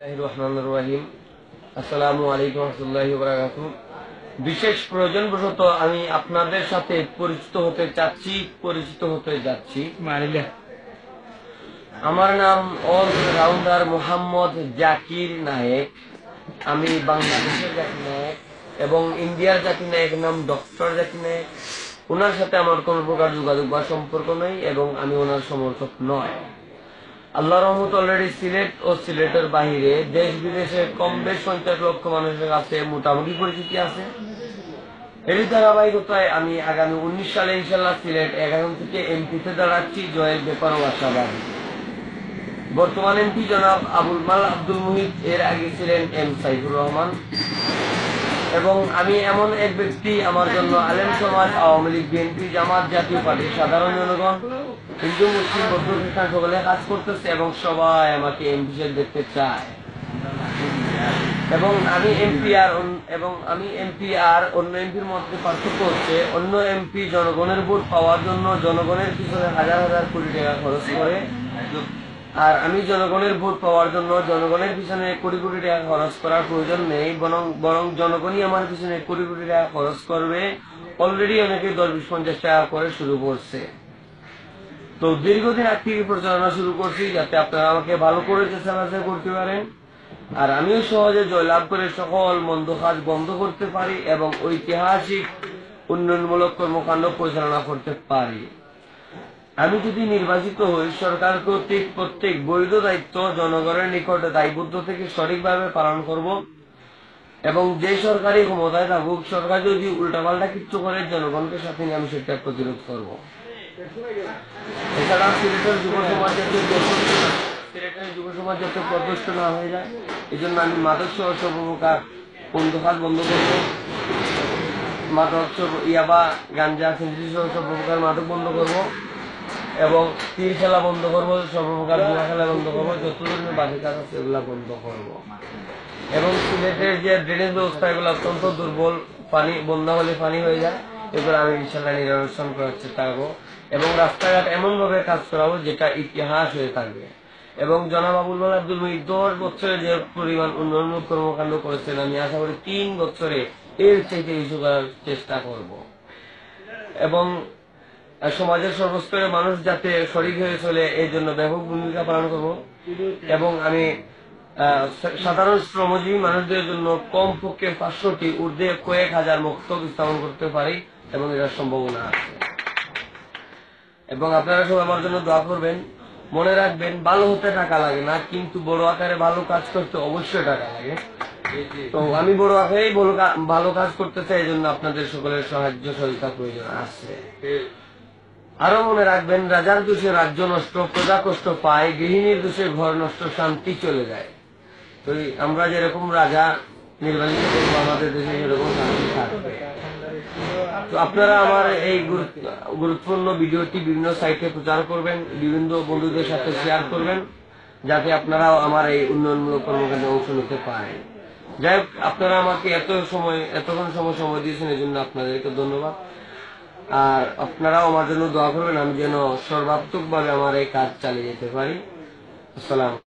রহিম। আসসালামু আলাইকুম রহমতুল্লাহ বারাকাতু বিশেষ প্রয়োজনবশত আমি আপনাদের সাথে পরিচিত হতে চাচ্ছি পরিচিত হতে যাচ্ছি। আমার নাম অল রাউন্ডার মোহাম্মদ জাকির নায়েক। আমি বাংলাদেশের জাকির নায়েক এবং ইন্ডিয়ার জাকির নায়েক নাম ডক্টর জাকির নায়েক। ওনার সাথে আমার কোনো প্রকার যোগাযোগ বা সম্পর্ক নেই এবং আমি ওনার সমর্থক নয়। আল্লাহ রহমত অলরেডি সিলেট ও সিলেটের বাহিরে দেশ বিদেশে কম বেশ পঞ্চাশ লক্ষ মানুষের কাছে মোটামুটি পরিচিতি আছে। এর ধারাবাহিকতায় আমি আগামী উনিশ সালে ইনশাল্লাহ সিলেট এগারো থেকে এমপিতে দাঁড়াচ্ছি, জয়ের ব্যাপারও আশাবাদী। বর্তমান এমপি জনাব আবুল মাল আব্দুল মুহিত, এর আগে ছিলেন এম সাইফুর রহমান। এবং আমি এমন এক ব্যক্তি আমার জন্য আলেম সমাজ, আওয়ামী লীগ, বিএনপি, জামাত জাতীয় পার্টি, সাধারণ জনগণ, হিন্দু, মুসলিম, বৌদ্ধ, খ্রিস্টান সকলে কাজ করতেছে এবং সবাই আমাকে এমপি দেখতে চায়। এবং আমি এমপি আর এবং আমি এমপি আর অন্য এমপির মধ্যে পার্থক্য হচ্ছে, অন্য এমপি জনগণের ভোট পাওয়ার জন্য জনগণের পিছনে হাজার হাজার কোটি টাকা খরচ করে আর আমি জনগণের ভোট পাওয়ার জন্য জনগণের পিছনে কোটি কোটি টাকা খরচ করার প্রয়োজন নেই, বরং বরং জনগণই আমার পিছনে কোটি কোটি টাকা খরচ করবে। অলরেডি অনেকে দশ বিশ পঞ্চাশ টাকা করে শুরু করছে। তো দীর্ঘদিন আগ থেকে প্রচারণা শুরু করছি যাতে আপনারা আমাকে ভালো করে চেষ্টা করতে পারেন। আর আমিও সহজে জয়লাভ করে সকল মন্দ কাজ বন্ধ করতে পারি এবং ঐতিহাসিক উন্নয়নমূলক কর্মকাণ্ড পরিচালনা করতে পারি। আমি যদি নির্বাচিত হই, সরকার কর্তৃক প্রত্যেক বৈধ দায়িত্ব জনগণের নিকটে দায়বদ্ধ থেকে সঠিকভাবে পালন করব এবং যে সরকারি ক্ষমতায় থাকুক, সরকার যদি উল্টাপাল্টা কিচ্ছু করে, জনগণকে সাথে নিয়ে আমি সেটা প্রতিরোধ করব। এছাড়া সিলেটের যুব সমাজ যাতে সিলেটের যুব সমাজ যাতে প্রদর্শন না হয়ে যায় এই জন্য আমি মাদক সহ সর্বপ্রকার বন্ধুখাত বন্ধ করব। মাদক ইয়াবা, গাঞ্জা সহ সর্বপ্রকার মাদক বন্ধ করব। এবং তীর খেলা বন্ধ করব, সর্বপ্রকার জুয়া খেলা বন্ধ করব যত ধরনের বাকি কাজ আছে এগুলা বন্ধ করব। এবং সিলেটের যে ড্রেনেজ ব্যবস্থা, এগুলো অত্যন্ত দুর্বল, পানি, বন্যা হলে পানি হয়ে যায়। এগুলো আমি ইনশাল্লাহ নিরসন করার চেষ্টা করব। এবং রাস্তাঘাট এমন ভাবে কাজ করাবো যেটা ইতিহাস হয়ে থাকবে। এবং জনাব আবুল আব্দুল মুহিত দশ বছরে যে পরিমাণ উন্নয়নমূলক কর্মকাণ্ড করেছেন, আমি আশা করি তিন বছরে এর থেকে কিছু করার চেষ্টা করব। এবং সমাজের সর্বস্তরের মানুষ যাতে শরিক হয়ে চলে এই জন্য ব্যাপক ভূমিকা পালন করব। এবং আমি সাধারণ শ্রমজীবী মানুষদের জন্য কম পক্ষে পাঁচশোটি ঊর্ধ্বে কয়েক হাজার মক্তব স্থাপন করতে পারি এবং এটার সম্ভাবনা আছে এবং আপনারা সব আমার জন্য দোয়া করবেন, মনে রাখবেন, ভালো হতে টাকা লাগে না, কিন্তু বড় আকারে ভালো কাজ করতে অবশ্যই টাকা লাগে। তো আমি বড় আকারে ভালো কাজ করতে চাই, এই জন্য আপনাদের সকলের সাহায্য সহযোগিতা প্রয়োজন আছে। আরও মনে রাখবেন, রাজার দোষে রাজ্য নষ্ট, প্রজা কষ্ট পায়, গৃহিণীর দোষে ঘর নষ্ট, শান্তি চলে যায়। তো আমরা যেরকম রাজা, নির্বাচিত করব, আমাদের দেশে সেরকম শান্তি থাকবে। তো আপনারা আমার এই গুরুত্বপূর্ণ ভিডিওটি বিভিন্ন সাইটে প্রচার করবেন, বিভিন্ন বন্ধুদের সাথে শেয়ার করবেন, যাতে আপনারাও আমার এই উন্নয়নমূলক কর্মকাণ্ডে অংশ নিতে পারেন। যাই হোক, আপনারা আমাকে এত সময়, এতক্ষণ সময় সময় দিয়েছেন এই জন্য আপনাদেরকে ধন্যবাদ। আর আপনারাও আমার জন্য দোয়া করবেন, আমি যেন সর্বাত্মক ভাবে আমার এই কাজ চালিয়ে যেতে পারি। আসসালাম